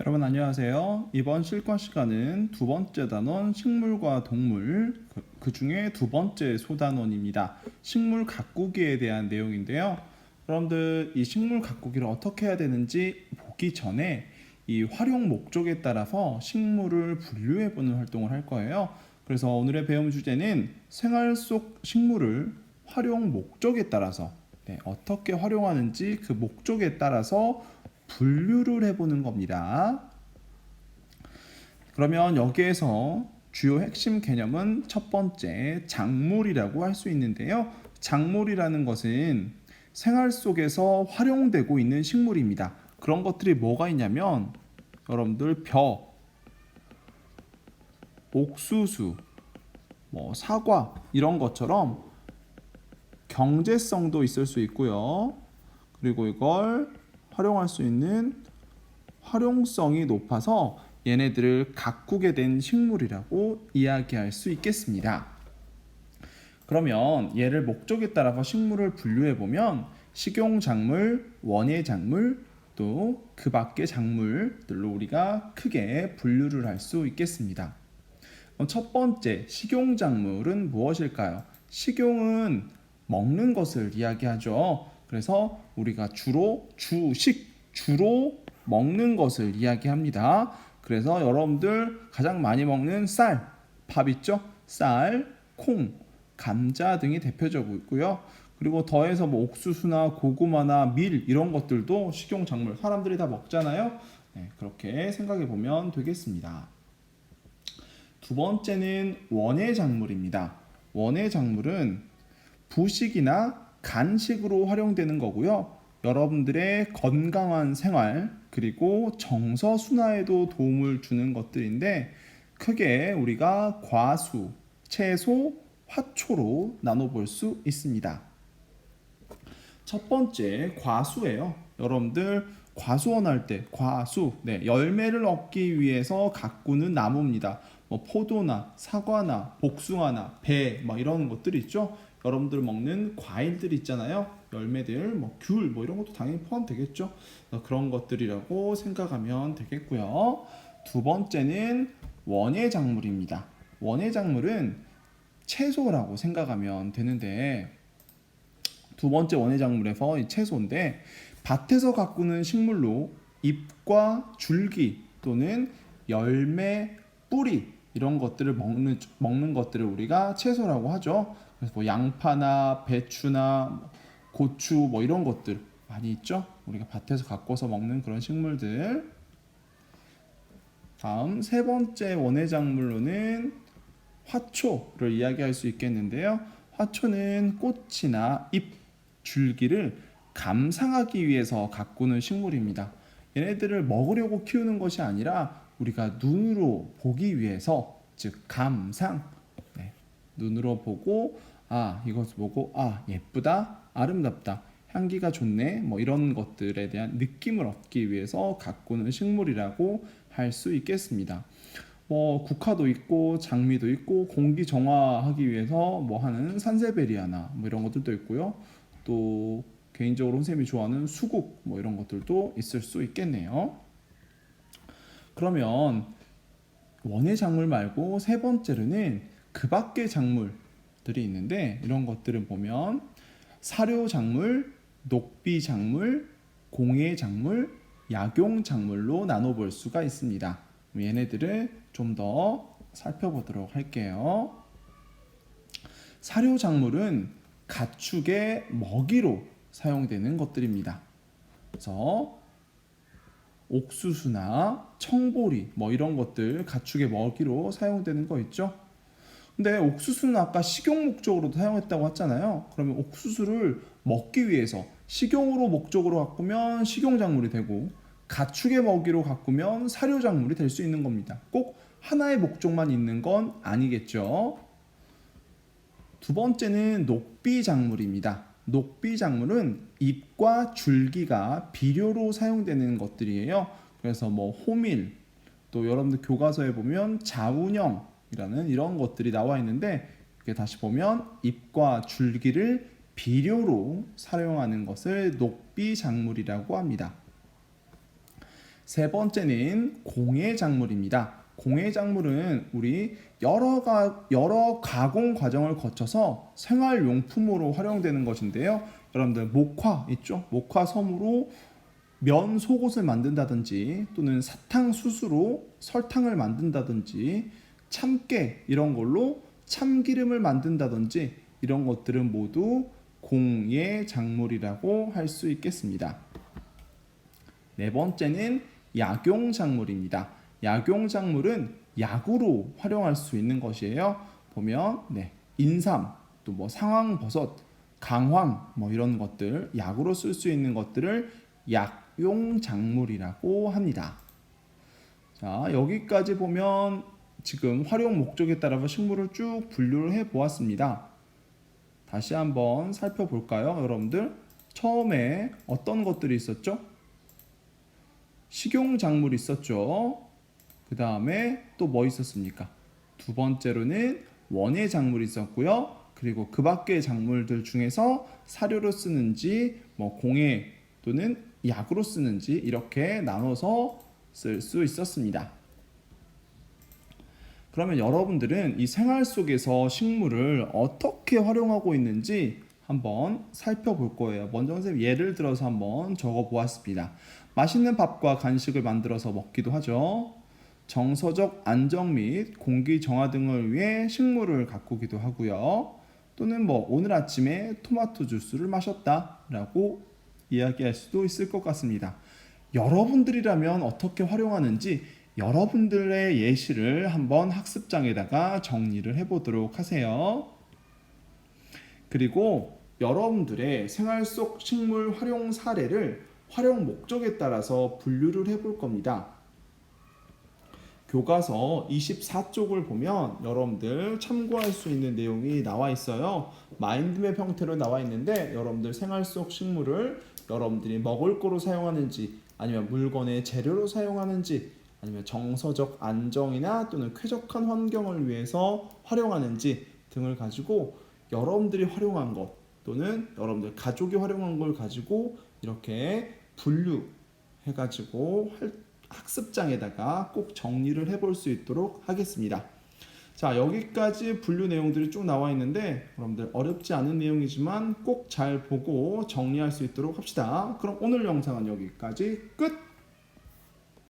여러분 안녕하세요. 이번 실권 시간은 두 번째 단원 식물과 동물 그- 그 중에 두 번째 소단원입니다. 식물 가꾸기에 대한 내용인데요. 여러분들 이 식물 가꾸기를 어떻게 해야 되는지 보기 전에 이 활용 목적에 따라서 식물을 분류해 보는 활동을 할 거예요. 그래서 오늘의 배움 주제는 생활 속 식물을 활용 목적에 따라서 네, 어떻게 활용하는지 그 목적에 따라서 분류를 해보는 겁니다. 그러면 여기에서 주요 핵심 개념은 첫 번째 작물이라고 할 수 있는데요. 작물이라는 것은 생활 속에서 활용되고 있는 식물입니다. 그런 것들이 뭐가 있냐면 여러분들 벼, 옥수수, 뭐 사과 이런 것처럼 경제성도 있을 수 있고요. 그리고 이걸 활용할 수 있는 활용성이 높아서 얘네들을 가꾸게 된 식물이라고 이야기할 수 있겠습니다. 그러면 얘를 목적에 따라서 식물을 분류해 보면 식용 작물, 원예 작물, 또 그 밖의 작물들로 우리가 크게 분류를 할 수 있겠습니다. 첫 번째 식용 작물은 무엇일까요? 식용은 먹는 것을 이야기하죠. 그래서 우리가 주로 주식 주로 먹는 것을 이야기합니다. 그래서 여러분들 가장 많이 먹는 쌀, 밥 있죠? 쌀, 콩, 감자 등이 대표적이고 있고요. 그리고 더해서 뭐 옥수수나 고구마나 밀 이런 것들도 식용 작물 사람들이 다 먹잖아요. 네, 그렇게 생각해 보면 되겠습니다. 두 번째는 원예 작물입니다. 원예 작물은 부식이나 간식으로 활용되는 거고요. 여러분들의 건강한 생활 그리고 정서 순화에도 도움을 주는 것들인데 크게 우리가 과수, 채소, 화초로 나눠볼 수 있습니다. 첫 번째 과수예요. 여러분들 과수원 할 때 과수, 네, 열매를 얻기 위해서 가꾸는 나무입니다. 뭐 포도나 사과나 복숭아나 배, 뭐 이런 것들 있죠. 여러분들 먹는 과일들 있잖아요. 열매들, 뭐 귤, 뭐 이런 것도 당연히 포함되겠죠. 어, 그런 것들이라고 생각하면 되겠고요. 두 번째는 원예 작물입니다. 원예 작물은 채소라고 생각하면 되는데 두 번째 원예 작물에서 이 채소인데 밭에서 가꾸는 식물로 잎과 줄기 또는 열매, 뿌리 이런 것들을 먹는 먹는 것들을 우리가 채소라고 하죠. 그래서 뭐 양파나 배추나 고추 뭐 이런 것들 많이 있죠. 우리가 밭에서 가꿔서 먹는 그런 식물들. 다음 세 번째 원예 작물로는 화초를 이야기할 수 있겠는데요. 화초는 꽃이나 잎, 줄기를 감상하기 위해서 가꾸는 식물입니다. 얘네들을 먹으려고 키우는 것이 아니라 우리가 눈으로 보기 위해서 즉 감상 네, 눈으로 보고 아 이것을 보고 아 예쁘다 아름답다 향기가 좋네 뭐 이런 것들에 대한 느낌을 얻기 위해서 가꾸는 식물이라고 할 수 있겠습니다. 뭐 국화도 있고 장미도 있고 공기 정화하기 위해서 뭐 하는 산세베리아나 뭐 이런 것들도 있고요. 또 개인적으로 선생님이 좋아하는 수국 뭐 이런 것들도 있을 수 있겠네요. 그러면 원예 작물 말고 세 번째로는 그 밖의 작물 들이 있는데 이런 것들을 보면 사료 작물, 녹비 작물, 공예 작물, 약용 작물로 나눠 볼 수가 있습니다. 얘네들을 좀 더 살펴보도록 할게요. 사료 작물은 가축의 먹이로 사용되는 것들입니다. 그래서 옥수수나 청보리 뭐 이런 것들 가축의 먹이로 사용되는 거 있죠. 근데 옥수수는 아까 식용 목적으로도 사용했다고 했잖아요. 그러면 옥수수를 먹기 위해서 식용으로 목적으로 가꾸면 식용 작물이 되고 가축의 먹이로 가꾸면 사료 작물이 될 수 있는 겁니다. 꼭 하나의 목적만 있는 건 아니겠죠. 두 번째는 녹비 작물입니다. 녹비 작물은 잎과 줄기가 비료로 사용되는 것들이에요. 그래서 뭐 호밀 또 여러분들 교과서에 보면 자운형 이라는 이런 것들이 나와 있는데 이렇게 다시 보면 잎과 줄기를 비료로 사용하는 것을 녹비 작물이라고 합니다. 세 번째는 공예 작물입니다. 공예 작물은 우리 여러 가 여러 가공 과정을 거쳐서 생활 용품으로 활용되는 것인데요. 여러분들 목화 있죠? 목화 섬으로 면 속옷을 만든다든지 또는 사탕 수수로 설탕을 만든다든지 참깨 이런 걸로 참기름을 만든다든지 이런 것들은 모두 공예 작물이라고 할 수 있겠습니다. 네 번째는 약용 작물입니다. 약용 작물은 약으로 활용할 수 있는 것이에요. 보면 네, 인삼, 또 뭐 상황버섯, 강황 뭐 이런 것들 약으로 쓸 수 있는 것들을 약용 작물이라고 합니다. 자, 여기까지 보면 지금 활용 목적에 따라서 식물을 쭉 분류를 해 보았습니다. 다시 한번 살펴볼까요, 여러분들? 처음에 어떤 것들이 있었죠? 식용 작물이 있었죠. 그 다음에 또 뭐 있었습니까? 두 번째로는 원예 작물이 있었고요. 그리고 그 밖의 작물들 중에서 사료로 쓰는지, 뭐 공예 또는 약으로 쓰는지 이렇게 나눠서 쓸 수 있었습니다. 그러면 여러분들은 이 생활 속에서 식물을 어떻게 활용하고 있는지 한번 살펴볼 거예요. 먼저 선생님 예를 들어서 한번 적어 보았습니다. 맛있는 밥과 간식을 만들어서 먹기도 하죠. 정서적 안정 및 공기 정화 등을 위해 식물을 가꾸기도 하고요. 또는 뭐 오늘 아침에 토마토 주스를 마셨다라고 이야기할 수도 있을 것 같습니다. 여러분들이라면 어떻게 활용하는지 여러분들의 예시를 한번 학습장에다가 정리를 해보도록 하세요. 그리고 여러분들의 생활 속 식물 활용 사례를 활용 목적에 따라서 분류를 해볼 겁니다. 교과서 24쪽을 보면 여러분들 참고할 수 있는 내용이 나와 있어요. 마인드맵 형태로 나와 있는데 여러분들 생활 속 식물을 여러분들이 먹을 거로 사용하는지 아니면 물건의 재료로 사용하는지 아니면 정서적 안정이나 또는 쾌적한 환경을 위해서 활용하는지 등을 가지고 여러분들이 활용한 것 또는 여러분들 가족이 활용한 걸 가지고 이렇게 분류해 가지고 학습장에다가 꼭 정리를 해볼 수 있도록 하겠습니다. 자 여기까지 분류 내용들이 쭉 나와 있는데 여러분들 어렵지 않은 내용이지만 꼭 잘 보고 정리할 수 있도록 합시다. 그럼 오늘 영상은 여기까지 끝!